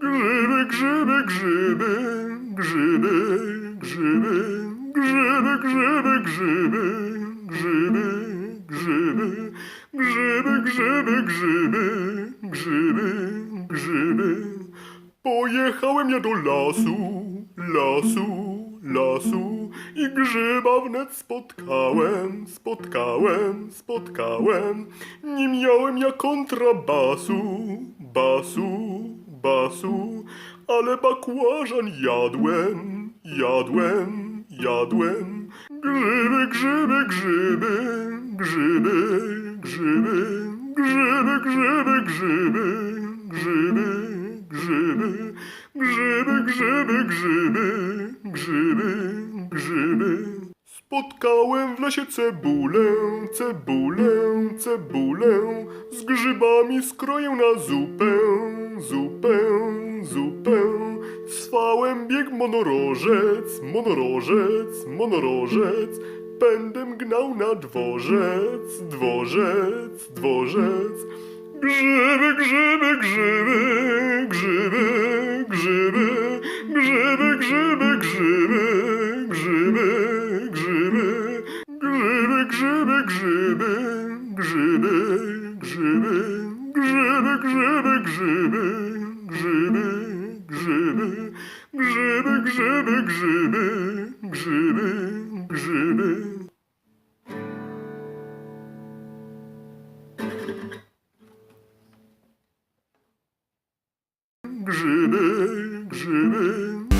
Grzyby, grzyby, grzyby, grzyby, grzyby, grzyby, grzyby, grzyby, grzyby, grzyby, grzyby, grzyby, grzyby, grzyby, grzyby. Pojechałem ja do lasu, lasu, lasu i grzyba wnet spotkałem, spotkałem, spotkałem. Nie miałem ja kontrabasu, basu, basu, ale bakłażan jadłem, jadłem, jadłem. Grzyby, grzyby, grzyby, grzyby, grzyby, grzyby, grzyby, grzyby, grzyby, grzyby, grzyby, grzyby, grzyby, grzyby, grzyby. Spotkałem w lesie cebulę, cebulę, cebulę, z grzybami skroję na zupę, zupę, zupę. Swałem bieg monorożec, monorożec, monorożec, pędem gnał na dworzec, dworzec, dworzec. Grzyby, grzyby, grzyby, grzyby, grzyby, grzyby, grzyby, grzyby, grzyby, grzyby, grzyby, grzyby, grzyby, grzyby, grzyby, grzyby, grzyby, grzyby, grzyby, grzyby, grzyby, grzyby, grzyby, grzyby, grzyby. Grzyby,